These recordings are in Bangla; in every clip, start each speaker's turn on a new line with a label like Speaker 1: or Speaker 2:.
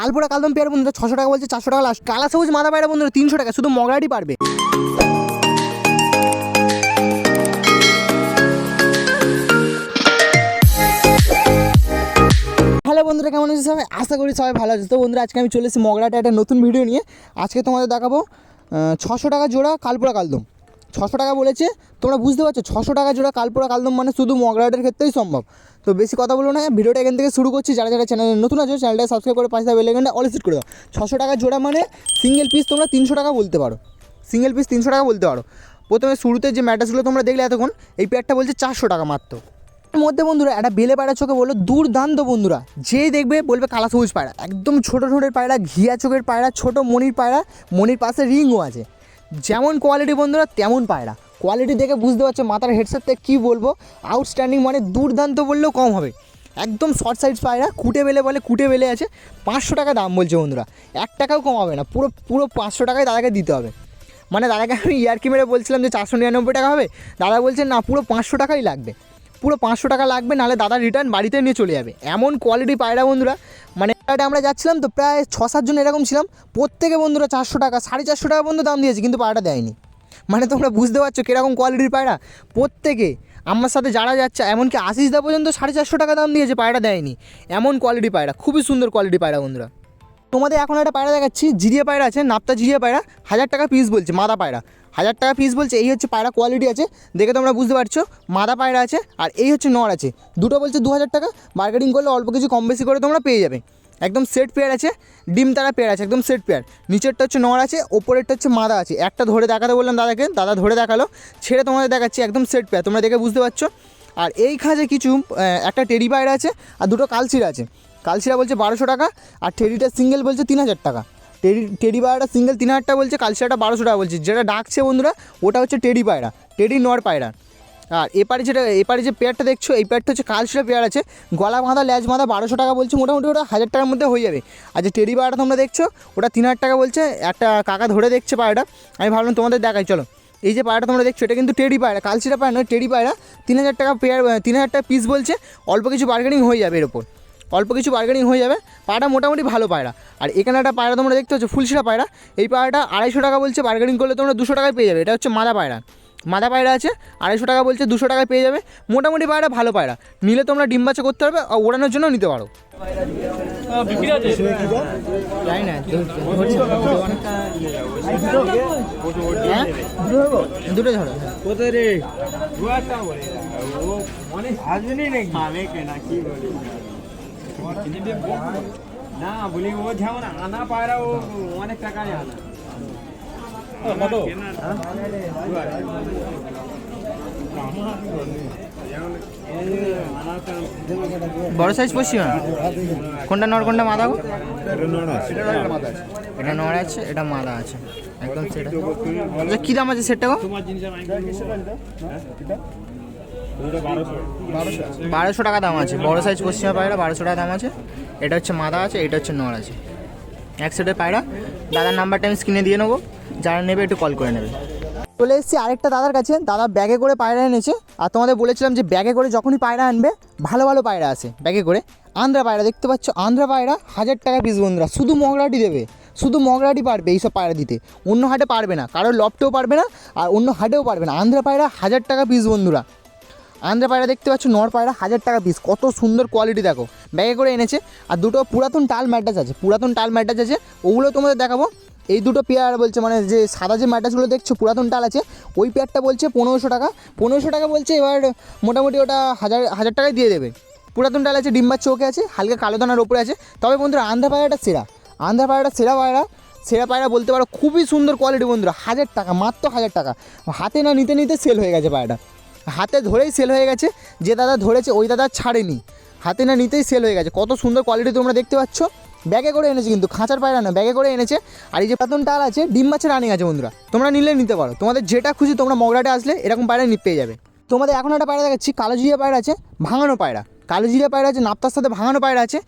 Speaker 1: কালপোড়া কালদম পেয়ার বন্ধুরা ছশো টাকা বলছে, চারশো টাকা লাস্ট কালা সবুজ মাথা পায়রা বন্ধুরা তিনশো টাকা, শুধু মগরাটি পারবে। বন্ধুরা, কেমন আছে সবাই? আশা করি সবাই ভালো আছে। তো বন্ধুরা, আজকে আমি চলে এসেছি মগরাটে একটা নতুন ভিডিও নিয়ে। আজকে তোমাদের দেখাবো ছশো টাকা জোড়া কালপোড়া কালদম। ছশো টাকা বলেছে। তোমরা বুঝতে পারছ, ছশো টাকা জোড়া কালপোড়া কালদম মানে শুধু মগরাটের ক্ষেত্রেই সম্ভব। তো বেশি কথা বলব না, ভিডিওটা এখান থেকে শুরু করছি। যারা যারা চ্যানেলে নতুন আছে চ্যানেলটা সাবস্ক্রাইব করে পাশে বেলেগানটা অল সেট করে দাও। ছশো টাকা জোড়া মানে সিঙ্গেল পিস তোমরা তিনশো টাকা বলতে পারো। সিঙ্গেল পিস তিনশো টাকা বলতে পারো। প্রথমে শুরুতে যে ম্যাটাসগুলো তোমরা দেখলে এতক্ষণ, এই পেয়ারটা বলছে চারশো টাকা মাত্র। মধ্যে বন্ধুরা, একটা বেলে পায়রা চোখে বলল দুর্দান্ত বন্ধুরা। যেই দেখবে বলবে কালা সবুজ পায়রা। একদম ছোটো ছোটের পায়রা, ঘিয়া চোখের পায়রা, ছোটো মনির পায়রা, মনির পাশে রিংও আছে। যেমন কোয়ালিটি বন্ধুরা, তেমন পায়রা। কোয়ালিটি দেখে বুঝতে পারছ মাথার হেডসেট থেকে কী বলব? আউটস্ট্যান্ডিং মানে দুর্দান্ত বললেও কম হবে। একদম শর্ট সাইজ পায়রা, কুটে বেলে বলে, কুটে বেলে আছে। পাঁচশো টাকা দাম বলছে বন্ধুরা। এক টাকাও কম হবে না, পুরো পুরো পাঁচশো টাকায় দাদাকে দিতে হবে। মানে দাদাকে আমি ইয়ারকি মেরে বলছিলাম যে চারশো নিরানব্বই টাকা হবে। দাদা বলছেন না, পুরো পাঁচশো টাকাই লাগবে। পুরো পাঁচশো টাকা লাগবে, নাহলে দাদা রিটার্ন বাড়িতে নিয়ে চলে যাবে। এমন কোয়ালিটি পায়রা বন্ধুরা। মানে এটা আমরা যাচ্ছিলাম তো প্রায় ছ সাতজন এরকম ছিলাম। প্রত্যেকে বন্ধুরা চারশো টাকা, সাড়ে চারশো টাকা পর্যন্ত দাম দিয়েছে, কিন্তু পায়রাটা দেয়নি। মানে তোমরা বুঝতে পারছ কীরকম কোয়ালিটির পায়রা? প্রত্যেকে, আমার সাথে যারা যাচ্ছে, এমনকি আশিস দা পর্যন্ত সাড়ে চারশো টাকা দাম দিয়েছে, পায়রাটা দেয়নি। এমন কোয়ালিটি পায়রা, খুবই সুন্দর কোয়ালিটি পায়রা বন্ধুরা। তোমাদের এখন একটা পায়রা দেখাচ্ছি, জিরিয়া পায়রা আছে, নাপ্তা জিরিয়া পায়রা, হাজার টাকা পিস বলছে, মাদা পায়রা। হাজার টাকা পিস বলছে, এই হচ্ছে পায়রা কোয়ালিটি আছে, দেখে তোমরা বুঝতে পারছ, মাদা পায়রা আছে, আর এই হচ্ছে নর আছে। দুটো বলছে দু হাজার টাকা মার্কেটিং করলে অল্প কিছু কম বেশি করে তোমরা পেয়ে যাবে। একদম সেট পেয়ার আছে, ডিম তারা পেয়ার আছে, একদম সেট পেয়ার নিচেরটা হচ্ছে নর আছে, ওপরেরটা হচ্ছে মাদা আছে। একটা ধরে দেখাতে বললাম দাদাকে, দাদা ধরে দেখাল, ছেড়ে তোমাদের দেখাচ্ছি, একদম সেট পেয়ার তোমরা দেখে বুঝতে পারছ। আর এই খাঁজে কিছু একটা টেডি পায়রা আছে, আর দুটো কালচিরা আছে। কালচিরা বলছে বারোশো টাকা, আর টেডিটা সিঙ্গেল বলছে তিন হাজার টাকা। টেডি টেডি পায়রাটা সিঙ্গেল তিন হাজার টাকা বলছে কালচিরাটা বারোশো টাকা বলছে। যেটা ডাকছে বন্ধুরা, ওটা হচ্ছে টেডি পায়রা, টেডি নর পায়রা। আর এপারে যেটা, এপারে যে পেয়ারটা দেখছ, এই পেয়ারটা হচ্ছে কালচিরা পেয়ার আছে, গলা বাঁধা, ল্যাজ বাঁধা বারোশো টাকা বলছে, মোটামুটি ওটা হাজার টাকার মধ্যে হয়ে যাবে। আর যে টেডি পায়রাটা তোমরা দেখছ, ওটা তিন হাজার টাকা বলছে, একটা কাকা ধরে দেখছে পায়রাটা, আমি ভাবলাম তোমাদের দেখাই, চলো। এই যে পায়রাটা তোমরা দেখছ, এটা কিন্তু টেডি পায়রা কালচিরা পায়রা নয়, টেডি পায়রা, তিন হাজার টাকা পেয়ার, তিন হাজার টাকা পিস বলছে, অল্প কিছু বার্গেনিং হয়ে যাবে এর ওপর। অল্প কিছু বার্গেনিং হয়ে যাবে। পায়রা মোটামুটি ভালো পায়রা। আর এখানে একটা পায়রা তোমরা দেখতে পাচ্ছ ফুলশিরা পায়রা। এই পায়রাটা আড়াইশো টাকা বলছে বার্গেনিং করলে তোমরা দুশো টাকায় পেয়ে যাবে। এটা হচ্ছে মাদা পায়রা। মাদা পায়রা আছে আড়াইশো টাকা বলছে দুশো টাকায় পেয়ে যাবে। মোটামুটি পায়রা ভালো পায়রা। নিলে তোমরা ডিম বাচ্চা করতে পারবে আর ওড়ানোর জন্য নিতে পারো। হ্যাঁ? দুটো ধরো
Speaker 2: কোথায় রে? ও মানে আসবেনি নাকি? না
Speaker 1: বড় সাইজ না? কোনটা নড় কোনটা মাদা গো? এটা নড় আছে, এটা মাদা আছে। একদম সেট। আচ্ছা কী দাম আছে সেটটা গো? বারোশো টাকা দাম আছে। বড় সাইজ পশ্চিমা পায়রা, বারোশো টাকা দাম আছে। এটা হচ্ছে মাদা আছে, এটা হচ্ছে নর আছে। এক সেটের পায়রা। দাদার নাম্বারটা আমি স্ক্রিনে দিয়ে নেব। যারা নেবে একটু কল করে নেবে। চলে এসেছি আরেকটা দাদার কাছে। দাদা ব্যাগে করে পায়রা এনেছে। আর তোমাদের বলেছিলাম যে ব্যাগে করে যখনই পায়রা আনবে, ভালো ভালো পায়রা আছে ব্যাগে করে। আন্ধ্রা পায়রা, দেখতে পাচ্ছ? আন্ধ্রা পায়রা, হাজার টাকা পিস বন্ধুরা। শুধু মগরাটি দেবে। শুধু মগরাটি পারবে এইসব পায়রা দিতে। অন্য হাটে পারবে না। কারোর লফটেও পারবে না, আর অন্য হাটেও পারবে না। আন্ধ্রা পায়রা, হাজার টাকা পিস বন্ধুরা। আন্ধ্রা পায়রা দেখতে পাচ্ছ, নর পায়রা, হাজার টাকা পিস কত সুন্দর কোয়ালিটি দেখো। ব্যাগে করে এনেছে। আর দুটো পুরাতন টাল ম্যাটাচ আছে। পুরাতন টাল ম্যাটাচ আছে। ওগুলো তোমাদের দেখাবো। এই দুটো পেয়ার বলছে মানে যে সাদা যে ম্যাটাচগুলো দেখছ, পুরাতন টাল আছে, ওই পেয়ারটা বলছে পনেরোশো টাকা। পনেরোশো টাকা বলছে এবার মোটামুটি ওটা হাজার হাজার টাকায় দিয়ে দেবে। পুরাতন টাল আছে ডিম্বার চোখে আছে, হালকা কালো দানার ওপরে আছে। তবে বন্ধুরা আন্ধ্রা পায়রাটা সেরা। আন্ধ্রা পায়রাটা সেরা পায়রা। সেরা পায়রা বলতে পারো, খুবই সুন্দর কোয়ালিটি বন্ধুরা। হাজার টাকা, মাত্র হাজার টাকা। হাতে না নিতে নিতে সেল হয়ে গেছে পায়রাটা। হাতে ধরেই সেল হয়ে গেছে, যে দাদা ধরেছে ওই দাদা ছাড়েনি। হাতে না নিতেই সেল হয়ে গেছে। কত সুন্দর কোয়ালিটি তোমরা দেখতে পাচ্ছ। ব্যাগে করে এনেছে কিন্তু, খাঁচার পায়রা না ব্যাগে করে এনেছে। আর এই যে পাতন টাল আছে, ডিম মাছের রানিং আছে বন্ধুরা, তোমরা নিলে নিতে পারো। তোমাদের যেটা খুশি তোমরা মগরাটে আসলে এরকম পায়রা নিতে পেয়ে যাবে। তোমাদের এখন একটা পায়রা দেখাচ্ছি, কালো জিরিয়া পায়রা আছে, ভাঙানো পায়রা। কালো জিরিয়া পায়রা আছে, নাপ্তার সাথে ভাঙানো পায়রা আছে।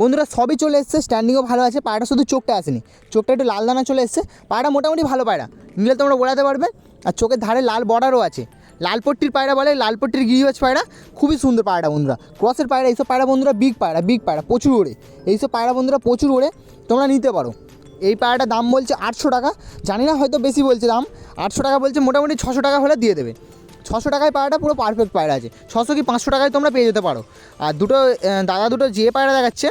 Speaker 1: বন্ধুরা সবই চলে এসছে স্ট্যান্ডিংও ভালো আছে, পায়রাটা শুধু চোখটা আসেনি। চোখটা একটু লাল দানা চলে এসছে। পায়রা মোটামুটি ভালো পায়রা, নিলে তোমরা ওড়াতে পারবে। আর চোখের ধারে লাল বর্ডারও আছে। লালপট্টির পায়রা বলে, লালপট্টির গিরিবাজ পায়রা, খুবই সুন্দর পায়রা বন্ধুরা। ক্রসের পায়রা, এইসব পায়রা বন্ধুরা বিগ পায়রা বিগ পায়রা, প্রচুর ওড়ে। এইসব পায়রা বন্ধুরা প্রচুর ওড়ে, তোমরা নিতে পারো। এই পায়রাটার দাম বলছে আটশো টাকা। জানি না, হয়তো বেশি বলছে দাম। আটশো টাকা বলছে, মোটামুটি ছশো টাকা হলে দিয়ে দেবে। ছশো টাকায় পায়রাটা পুরো পারফেক্ট পায়রা আছে। ছশো কি পাঁচশো টাকায় তোমরা পেয়ে যেতে পারো। আর দুটো দাদা দুটো যে পায়রা দেখাচ্ছে,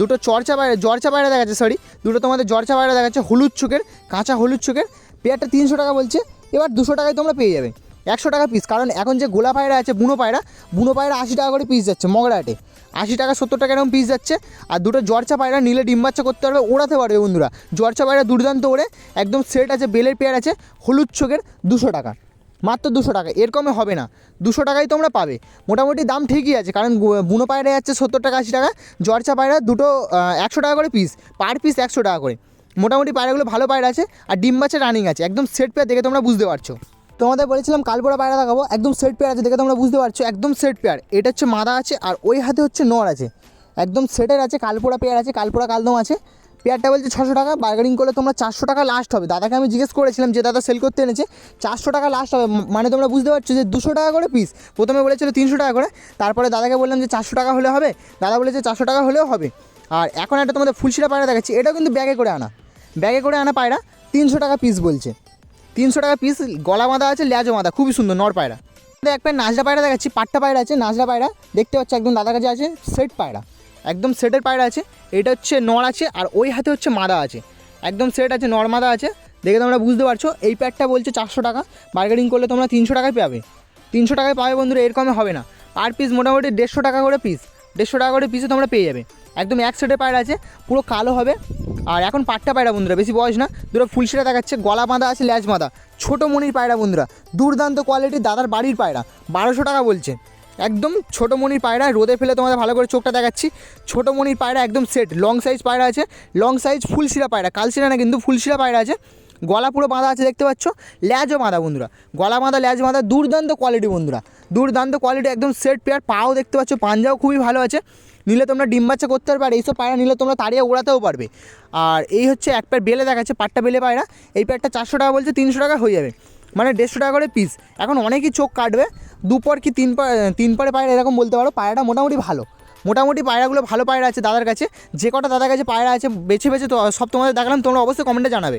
Speaker 1: দুটো চর্চা পায়রা, জর্চা পায়রা দেখাচ্ছে সরি দুটো তোমাদের জর্চা পায়রা দেখাচ্ছে, হলুদ চোখের, কাঁচা হলুদ চোখের। পেয়ারটা তিনশো টাকা বলছে, এবার দুশো টাকায় তোমরা পেয়ে যাবে। একশো টাকা পিস কারণ এখন যে গোলা পায়রা আছে, বুনো পায়রা বুনো পায়রা আশি টাকা করে পিস যাচ্ছে মগরাটে। আশি টাকা, সত্তর টাকা এরকম পিস যাচ্ছে। আর দুটো জর্চা পায়রা নিলে ডিম বাচ্চা করতে পারবে, ওড়াতে পারবে বন্ধুরা। জর্চা পায়রা দুর্দান্ত ওড়ে, একদম সেট আছে, বেলের পেয়ার আছে, হলুদ চোখের দুশো টাকা। মাত্র দুশো টাকা এর কমে হবে না। দুশো টাকায় তোমরা পাবে। মোটামুটি দাম ঠিকই আছে, কারণ বুনো পায়রা যাচ্ছে সত্তর টাকা, আশি টাকা। জর্চা পায়রা দুটো একশো টাকা করে পিস পার পিস একশো টাকা করে। মোটামুটি পায়রাগুলো ভালো পায়রা আছে, আর ডিম বাচ্চা রানিং আছে, একদম সেট পেয়ার দেখে তোমরা বুঝতে পারছ। তোমাদের বলেছিলাম কালপোড়া পায়রা দেখাবো, একদম সেট পেয়ার আছে, দেখে তোমরা বুঝতে পারছ, একদম সেট পেয়ার। এটা হচ্ছে মাদা আছে, আর ওই হাতে হচ্ছে নর আছে। একদম সেটের আছে, কালপোড়া পেয়ার আছে, কালপোড়া কালদম আছে। পেয়ারটা বলছে ছশো টাকা বার্গেনিং করলে তোমরা চারশো টাকা লাস্ট হবে। দাদাকে আমি জিজ্ঞেস করেছিলাম যে, দাদা সেল করতে এনেছে, চারশো টাকা লাস্ট হবে। মানে তোমরা বুঝতে পারছ যে, দুশো টাকা করে পিস প্রথমে বলেছিল তিনশো টাকা করে, তারপরে দাদাকে বললাম যে, চারশো টাকা হলে হবে? দাদা বলেছে, চারশো টাকা হলেও হবে। আর এখন একটা তোমাদের ফুলশিরা পায়রা দেখাচ্ছি, এটাও কিন্তু ব্যাগে করে আনা। ব্যাগে করে আনা পায়রা, তিনশো টাকা পিস বলছে। তিনশো টাকা পিস গলা বাঁধা আছে ল্যাজও বাঁধা, খুবই সুন্দর, নর পায়রা। এক পায়ের নাজরা পায়রা দেখাচ্ছি, পাট্টা পায়রা আছে, নাজরা পায়রা। দেখতে পাচ্ছি, একদম দাদার কাছে আছে, সেট পায়রা। একদম সেটের পায়রা আছে, এটা হচ্ছে নর আছে, আর ওই হাতে হচ্ছে মাদা আছে। একদম সেট আছে, নর মাদা আছে, দেখে তোমরা বুঝতে পারছ, এই প্যাকটা বলছে চারশো টাকা বার্গেনিং করলে তোমরা তিনশো টাকায় পাবে। তিনশো টাকায় পাবে বন্ধুরা এর কমে হবে না। পার পিস মোটামুটি দেড়শো টাকা করে পিস দেড়শো টাকা করে পিসে তোমরা পেয়ে যাবে। একদম এক সেটের পায়রা আছে, পুরো কালো হবে। আর এখন পাট্টা পায়রা বন্ধুরা, বেশি বয়স না। দুটো ফুলশিরা দেখাচ্ছে, গলা বাঁধা আছে, ল্যাজ বাঁধা। ছোটো মনির পায়রা বন্ধুরা, দুর্দান্ত কোয়ালিটি দাদার বাড়ির পায়রা, বারোশো টাকা বলছে। একদম ছোটো মনির পায়রা, রোদে ফেলে তোমাদের ভালো করে চোখটা দেখাচ্ছি। ছোটো মনির পায়রা একদম সেট লং সাইজ পায়রা আছে লং সাইজ ফুলশিরা পায়রা, কালশিরা না কিন্তু ফুলশিরা পায়রা আছে। গলা পুরো বাঁধা আছে, দেখতে পাচ্ছ? ল্যাজও বাঁধা বন্ধুরা, গলা বাঁধা, ল্যাজ বাঁধা, দুর্দান্ত কোয়ালিটি বন্ধুরা। দুর্দান্ত কোয়ালিটি একদম সেট পেয়ার পাও দেখতে পাচ্ছ, পাঞ্জাও খুবই ভালো আছে। নিলে তোমরা ডিম বাচ্চা করতে পারবে, আর এইসব পায়রা নিলে তোমরা তাড়িয়ে ওড়াতেও পারবে। আর এই হচ্ছে এক প্যার বেলে দেখাচ্ছে, পাট্টা বেলে পায়রা। এই প্যারটা চারশো টাকা বলছে, তিনশো টাকা হয়ে যাবে। মানে দেড়শো টাকা করে পিস এখন অনেকেই চোখ কাটবে দুপর কি তিন পর তিন পরে পায়রা এরকম বলতে পারো, পায়রাটা মোটামুটি ভালো। মোটামুটি পায়রাগুলো ভালো পায়রা আছে দাদার কাছে। যে কটা দাদার কাছে পায়রা আছে, বেছে বেছে তো, সব তোমাদের দেখালাম, তোমরা অবশ্যই কমেন্টে জানাবে।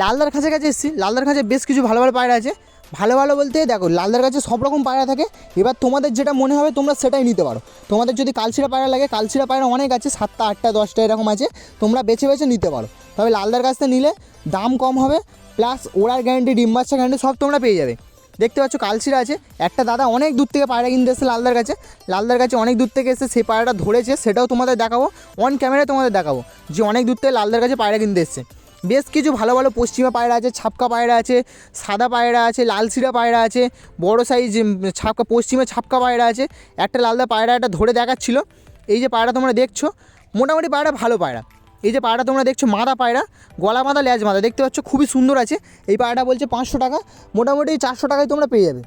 Speaker 1: লালদার খাঁচের কাছে এসেছি। লালদার কাছে বেশ কিছু ভালো ভালো পায়রা আছে। ভালো ভালো বলতে দেখো, লালদার কাছে সব রকম পায়রা থাকে। এবার তোমাদের যেটা মনে হবে তোমরা সেটাই নিতে পারো। তোমাদের যদি কালচিরা পায়রা লাগে কালচিরা পায়রা অনেক আছে, সাতটা, আটটা, দশটা এরকম আছে, তোমরা বেছে বেছে নিতে পারো। তবে লালদার কাছ থেকে নিলে দাম কম হবে প্লাস ওড়ার গ্যারান্টি ডিম বাচ্চা গ্যারান্টি সব তোমরা পেয়ে যাবে। দেখতে পাচ্ছ কালচিরা আছে, একটা দাদা অনেক দূর থেকে পায়রা কিনতে এসেছে লালদার কাছে। লালদার কাছে অনেক দূর থেকে এসে সেই পায়রাটা ধরেছে, সেটাও তোমাদের দেখাবো অন ক্যামেরায় তোমাদের দেখাবো, যে অনেক দূর থেকে লালদার কাছে পায়রা কিনতে এসছে। বেশ কিছু ভালো ভালো পশ্চিমা পায়রা আছে, ছাপকা পায়রা আছে, সাদা পায়রা আছে, লালশিরা পায়রা আছে, বড় সাইজ ছাপকা, পশ্চিমে ছাপকা পায়রা আছে। একটা লালদা পায়রা একটা ধরে দেখাচ্ছিল। এই যে পায়রা তোমরা দেখছ, মোটামুটি পায়রা ভালো পায়রা। এই যে পায়রা তোমরা দেখছ, মাদা পায়রা, গলা মাদা, ল্যাজ মাদা, দেখতে পাচ্ছ খুবই সুন্দর আছে। এই পায়রাটা বলছে পাঁচশো টাকা, মোটামুটি চারশো টাকায় তোমরা পেয়ে যাবে।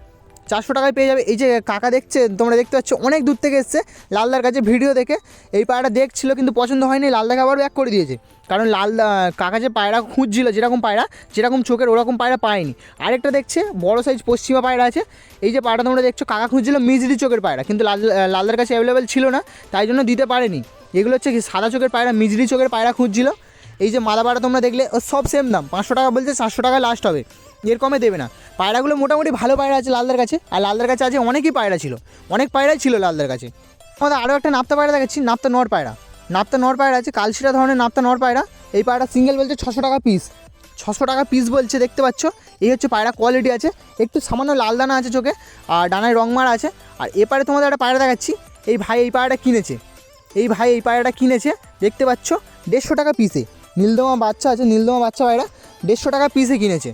Speaker 1: চারশো টাকায় পেয়ে যাবে। এই যে কাকা দেখছে, তোমরা দেখতে পাচ্ছ, অনেক দূর থেকে এসছে লালদার কাছে ভিডিও দেখে। এই পায়রাটা দেখছিল, কিন্তু পছন্দ হয়নি, লালদাকে আবার ব্যাক করে দিয়েছে। কারণ লাল কাকা যে পায়রা খুঁজছিল, যেরকম পায়রা, যেরকম চোখের, ওরকম পায়রা পায়নি। আরেকটা দেখছে, বড় সাইজ পশ্চিমা পায়রা আছে। এই যে পায়রা তোমরা দেখছ, কাকা খুঁজছিল মিজরি চোখের পায়রা, কিন্তু লাল, লালদার কাছে অ্যাভেলেবেল ছিল না, তাই জন্য দিতে পারেনি। এগুলো হচ্ছে সাদা চোখের পায়রা, মিজরি চোখের পায়রা খুঁজছিল। এই যে মাদা পায়রা তোমরা দেখলে সব সেম দাম, পাঁচশো টাকা বলছে চারশো টাকা লাস্ট হবে। এর কমে দেবে না। পায়রাগুলো মোটামুটি ভালো পায়রা আছে লালদার কাছে। আর লালদার কাছে আছে অনেকই পায়রা ছিল। অনেক পায়রাই ছিল লালদার কাছে। আমাদের আরও একটা নাপ্তা পায়রা দেখাচ্ছি, নাপ্তা নর পায়রা। নাপ্তা নর পায়রা আছে, কালশিরা ধরনের নাপ্তা নর পায়রা। এই পায়রা সিঙ্গেল বলছে ছশো টাকা পিস ছশো টাকা পিস বলছে, দেখতে পাচ্ছ? এই হচ্ছে পায়রা কোয়ালিটি আছে। একটু সামান্য লাল দানা আছে চোখে, আর ডানায় রং মারা আছে। আর এপারে তোমাদের একটা পায়রা দেখাচ্ছি। এই ভাই এই পায়রাটা কিনেছে। এই ভাই এই পায়রাটা কিনেছে, দেখতে পাচ্ছ? দেড়শো টাকা পিসে নীলদমা বাচ্চা আছে, নীলদমা বাচ্চা পায়রা। দেড়শো টাকা পিসে কিনেছে।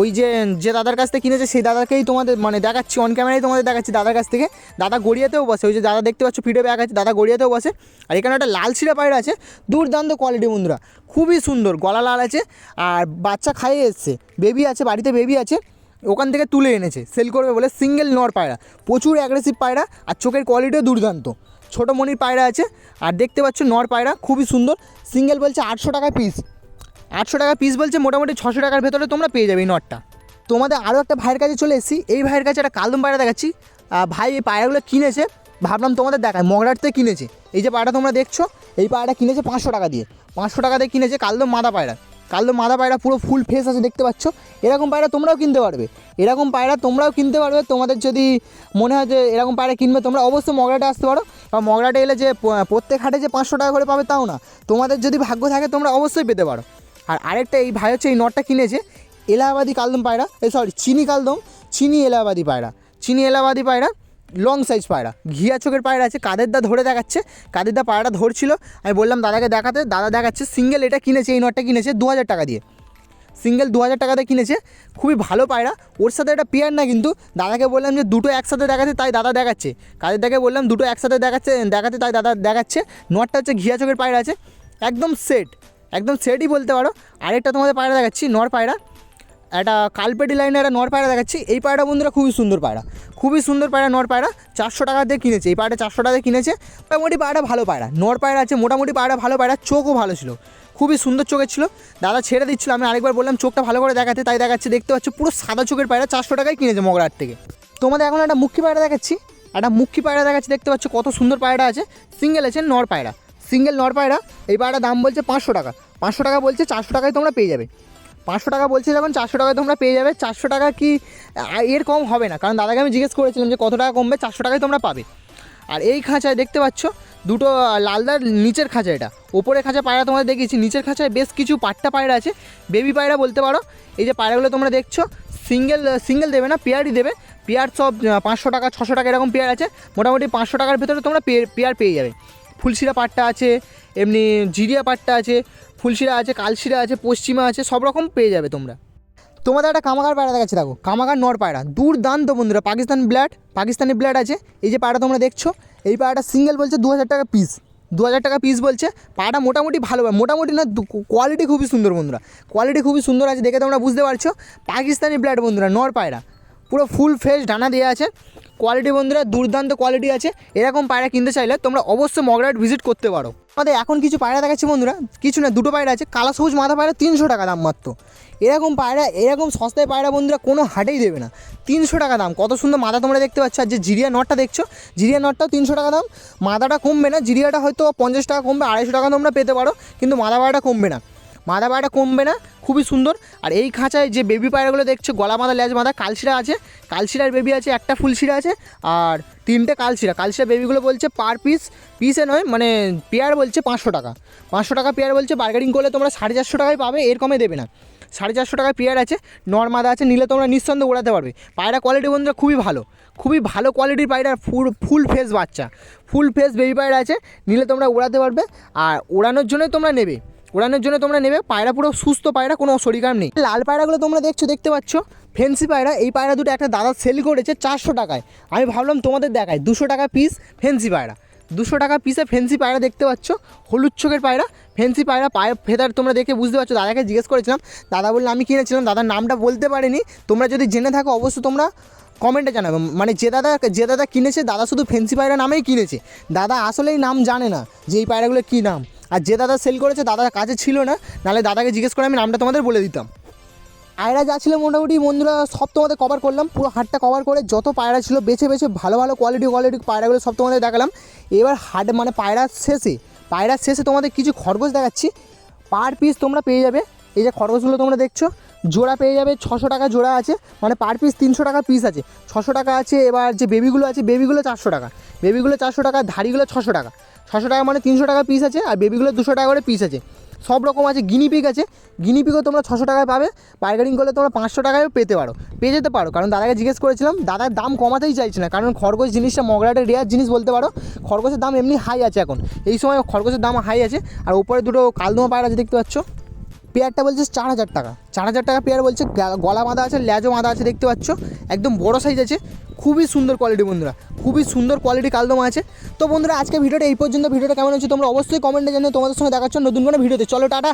Speaker 1: ওই যে যে দাদার কাছ থেকে কিনেছে, সেই দাদাকেই তোমাদের মানে দেখাচ্ছি অন ক্যামেরাই তোমাদের দেখাচ্ছি দাদার কাছ থেকে। দাদা গড়িয়াতেও বসে, ওই যে দাদা দেখতে পাচ্ছ ফিডে ব্যাগ আছে, দাদা গড়িয়াতেও বসে। আর এখানে একটা লাল শিরা পায়রা আছে, দুর্দান্ত কোয়ালিটি বন্ধুরা, খুবই সুন্দর, গলা লাল আছে, আর বাচ্চা খাইয়ে এসছে বেবি আছে, বাড়িতে বেবি আছে, ওখান থেকে তুলে এনেছে সেল করবে বলে সিঙ্গেল নর পায়রা, প্রচুর অ্যাগ্রেসিভ পায়রা, আর চোখের কোয়ালিটিও দুর্দান্ত। ছোটো মনির পায়রা আছে, আর দেখতে পাচ্ছ নর পায়রা, খুবই সুন্দর সিঙ্গেল বলছে আটশো টাকা পিস আটশো টাকা পিস বলছে, মোটামুটি ছশো টাকার ভেতরে তোমরা পেয়ে যাবে এই নটটা তোমাদের আরও একটা ভাইয়ের কাছে চলে এসেছি। এই ভাইয়ের কাছে একটা কালদম পায়রা দেখাচ্ছি। ভাই এই পায়রাগুলো কিনেছে, ভাবলাম তোমাদের দেখায় মগরাট থেকে কিনেছে। এই যে পায়রা তোমরা দেখছ, এই পায়রাটা কিনেছে পাঁচশো টাকা দিয়ে। পাঁচশো টাকা দিয়ে কিনেছে কালদম মাদা পায়রা। কালদম মাদা পায়রা পুরো ফুল ফেস আছে, দেখতে পাচ্ছ? এরকম পায়রা তোমরাও কিনতে পারবে। এরকম পায়রা তোমরাও কিনতে পারবে। তোমাদের যদি মনে হয় যে এরকম পায়রা কিনবে, তোমরা অবশ্যই মগরাটে আসতে পারো। বা মগরাটে এলে যে প্রত্যেক হাটে যে পাঁচশো টাকা করে পাবে, তাও না। তোমাদের যদি ভাগ্য থাকে, তোমরা অবশ্যই পেতে পারো। আর আরেকটা এই ভাই হচ্ছে এই নটটা কিনেছে, এলাহাবাদি কালদম পায়রা এই সরি চিনি কালদম, চিনি এলাহাবাদি পায়রা, চিনি এলাহাবাদি পায়রা লং সাইজ পায়রা, ঘিয়া চোখের পায়রা আছে কাদের দা ধরে দেখাচ্ছে কাদের দা পায়রাটা ধরছিল, আমি বললাম দাদাকে দেখাতে, দাদা দেখাচ্ছে সিঙ্গেল এটা কিনেছে, এই নটটা কিনেছে দু হাজার টাকা দিয়ে সিঙ্গেল দু হাজার টাকাতে কিনেছে, খুবই ভালো পায়রা, ওর সাথে একটা পেয়ার না কিন্তু, দাদাকে বললাম যে দুটো একসাথে দেখাচ্ছে তাই দাদা দেখাচ্ছে কাদের দাকে বললাম দুটো একসাথে দেখাচ্ছে, দেখাতে তাই দাদা দেখাচ্ছে, নটটা হচ্ছে ঘিয়া চোখের পায়রা আছে, একদম সেট একদম সেটই বলতে পারো। আরেকটা তোমাদের পায়রা দেখাচ্ছি, নর পায়রা। একটা কালপেটি লাইনে একটা নর পায়রা দেখাচ্ছি। এই পায়রা বন্ধুরা খুবই সুন্দর পায়রা। খুবই সুন্দর পায়রা, নর পায়রা। চারশো টাকা দিয়ে কিনেছে। এই পায়রাটা চারশো টাকা দিয়ে কিনেছে। মোটামুটি পায়রা ভালো পায়রা। নর পায়রা আছে, মোটামুটি পায়রা ভালো পায়রা, চোখও ভালো ছিল। খুবই সুন্দর চোখের ছিল। দাদা ছেড়ে দিচ্ছিল, আমি আরেকবার বললাম চোখটা ভালো করে দেখাতে। তাই দেখাচ্ছে, দেখতে পাচ্ছ পুরো সাদা চোখের পায়রা, চারশো টাকায় কিনেছে মগরার থেকে। তোমাদের এখন একটা মুখী পায়রা দেখাচ্ছি। একটা মুখী পায়রা দেখাচ্ছি, দেখতে পাচ্ছ কত সুন্দর পায়রা আছে। সিঙ্গেল আছে নর পায়রা। সিঙ্গেল নর পায়রা, এই পায়রার দাম বলছে পাঁচশো টাকা। পাঁচশো টাকা বলছে চারশো টাকায় তোমরা পেয়ে যাবে। পাঁচশো টাকা বলছে যখন চারশো টাকায় তোমরা পেয়ে যাবে, চারশো টাকা কি এর কম হবে না। কারণ দাদাকে আমি জিজ্ঞেস করেছিলাম যে কত টাকা কমবে, চারশো টাকায় তোমরা পাবে। আর এই খাঁচায় দেখতে পাচ্ছ, দুটো লালদার নিচের খাঁচা এটা। ওপরের খাঁচা পায়রা তোমাদের দেখিয়েছি। নিচের খাঁচায় বেশ কিছু পাট্টা পায়রা আছে। বেবি পায়রা বলতে পারো, এই যে পায়রাগুলো তোমরা দেখছ, সিঙ্গেল সিঙ্গেল দেবে না, পেয়ারই দেবে। পেয়ার সব পাঁচশো টাকা, ছশো টাকা এরকম পেয়ার আছে। মোটামুটি পাঁচশো টাকার ভিতরে তোমরা পেয়ার পেয়ে যাবে। ফুলশিরা পাট্টা আছে, এমনি জিরিয়া পাটটা আছে, ফুলশিরা আছে, কালশিরা আছে, পশ্চিমা আছে, সব রকম পেয়ে যাবে তোমরা। তোমাদের একটা কামাগার পায়রা দেখাচ্ছি দেখো, কামাগার নর পায়রা, দুর্দান্ত বন্ধুরা, পাকিস্তান ব্লাড পাকিস্তানি ব্লাড আছে, এই যে পায়রা তোমরা দেখছ, এই পায়রাটা সিঙ্গেল বলছে দু হাজার টাকা পিস দু হাজার টাকা পিস বলছে, পায়রাটা মোটামুটি ভালো, মোটামুটি না কোয়ালিটি খুবই সুন্দর বন্ধুরা কোয়ালিটি খুবই সুন্দর আছে, দেখে তোমরা বুঝতে পারছ, পাকিস্তানি ব্লাড বন্ধুরা, নর পায়রা। পুরো ফুল ফ্রেশ ডানা দেওয়া আছে। কোয়ালিটি বন্ধুরা, দুর্দান্ত কোয়ালিটি আছে। এরকম পায়রা কিনতে চাইলে তোমরা অবশ্যই মগরাট ভিজিট করতে পারো। আমাদের এখন কিছু পায়রা দেখাচ্ছি বন্ধুরা। কিছু না, দুটো পায়রা আছে। কালা সবুজ মাথা পায়রা তিনশো টাকা দাম মাত্র। এরকম পায়রা, এরকম সস্তায় পায়রা বন্ধুরা কোনো হাটেই দেবে না। তিনশো টাকা দাম। কত সুন্দর মাথা তোমরা দেখতে পাচ্ছ। আর যে জিরিয়া নটটা দেখছ, জিরিয়া নটটাও তিনশো টাকা দাম। মাথাটা কমবে না, জিরিয়াটা হয়তো পঞ্চাশ টাকা কমবে, আড়াইশো টাকা তোমরা পেতে পারো। কিন্তু মাথা পায়রাটা কমবে না। মাদা পায়রাটা কমবে না, খুবই সুন্দর। আর এই খাঁচায় যে বেবি পায়রাগুলো দেখছ, গলা মাদা ল্যাজ মাদা কালশিরা আছে। কালশিরার বেবি আছে, একটা ফুলশিরা আছে, আর তিনটে কালশিরা। কালশিরা বেবিগুলো বলছে পার পিস পিসে নয় মানে পেয়ার বলছে পাঁচশো টাকা। পাঁচশো টাকা পেয়ার বলছে বার্গেনিং করলে তোমরা সাড়ে চারশো টাকায় পাবে, এর কমে দেবে না। সাড়ে চারশো টাকায় পেয়ার আছে নর্মাদা আছে, নিলে তোমরা নিঃসন্দেহে উড়াতে পারবে। পায়রা কোয়ালিটি বন্ধুরা খুবই ভালো খুবই ভালো কোয়ালিটির পায়রা ফুল ফুল ফেস বাচ্চা। ফুল ফেস বেবি পায়রা আছে, নিলে তোমরা উড়াতে পারবে, আর ওড়ানোর জন্যই তোমরা নেবে। ওড়ানোর জন্য তোমরা নেবে, পায়রা পুরো সুস্থ পায়রা, কোনো শরীর খারাপ নেই। লাল পায়রাগুলো তোমরা দেখছ, দেখতে পাচ্ছ? ফেন্সি পায়রা, এই পায়রা দুটো একটা দাদা সেল করেছে চারশো টাকায়। আমি ভাবলাম তোমাদের দেখায় দুশো টাকা পিস ফেন্সি পায়রা। দুশো টাকা পিসে ফেন্সি পায়রা দেখতে পাচ্ছ, হলুদ চোখের পায়রা ফেন্সি পায়রা পায়ে ফেদার তোমরা দেখে বুঝতে পারছ। দাদাকে জিজ্ঞেস করেছিলাম, দাদা বললে, আমি কিনেছিলাম দাদার নামটা বলতে পারিনি। তোমরা যদি জেনে থাকো, অবশ্যই তোমরা কমেন্টে জানাবে। মানে যে দাদা যে দাদা কিনেছে, দাদা শুধু ফেন্সি পায়রা নামেই কিনেছে। দাদা আসলেই নাম জানে না যে এই পায়রাগুলো কী নাম। আর যে দাদা সেল করেছে দাদার কাছে ছিল না, নাহলে দাদাকে জিজ্ঞেস করে আমি নামটা তোমাদের বলে দিতাম। পায়রা যা ছিল মোটামুটি, বন্ধুরা সব তোমাদের কভার করলাম, পুরো হাটটা কভার করে যত পায়রা ছিল বেছে বেছে ভালো ভালো কোয়ালিটি কোয়ালিটি পায়রাগুলো সব তোমাদের দেখালাম। এবার হাট মানে পায়রার শেষে পায়রার শেষে তোমাদের কিছু খরগোশ দেখাচ্ছি। পার পিস তোমরা পেয়ে যাবে, এই যে খরগোশগুলো তোমরা দেখছ, জোড়া পেয়ে যাবে ছশো টাকা জোড়া আছে মানে পার পিস তিনশো টাকা পিস আছে। ছশো টাকা আছে, এবার যে বেবিগুলো আছে বেবিগুলো চারশো টাকা বেবিগুলো চারশো টাকা, ধাড়িগুলো ছশো টাকা। ছশো টাকা মানে তিনশো টাকা পিস আছে, আর বেবিগুলো দুশো টাকা করে পিস আছে। সব রকম আছে গিনিপিক আছে। গিনিপিকও তোমরা ছশো টাকায় পাবে। পাইকারিং করলে তোমরা পাঁচশো টাকায়ও পেতে পারো। পেয়ে যেতে পারো, কারণ দাদাকে জিজ্ঞেস করেছিলাম, দাদার দাম কমাতেই চাইছে না, কারণ খরগোশ জিনিসটা মগরাটের রেয়ার জিনিস বলতে পারো, খরগোশের দাম এমনি হাই আছে এখন। এই সময় খরগোশের দাম হাই আছে, আর উপরে দুটো কালদমা পায়রা আছে, দেখতে পাচ্ছ। পেয়ারটা বলছে চার হাজার টাকা। চার হাজার টাকা পেয়ার বলছে গলা বাঁধা আছে ল্যাজও বাঁধা আছে, দেখতে পাচ্ছ? একদম বড় সাইজ আছে, খুবই সুন্দর কোয়ালিটি বন্ধুরা, খুবই সুন্দর কোয়ালিটি কালদমা আছে। তো বন্ধুরা আজকে ভিডিওটা এই পর্যন্ত, ভিডিওটা কেমন হচ্ছে তোমরা অবশ্যই কমেন্টে জানিয়ে তোমাদের সঙ্গে দেখাচ্ছ নতুন কোনো ভিডিওতে। চলো, টাটা!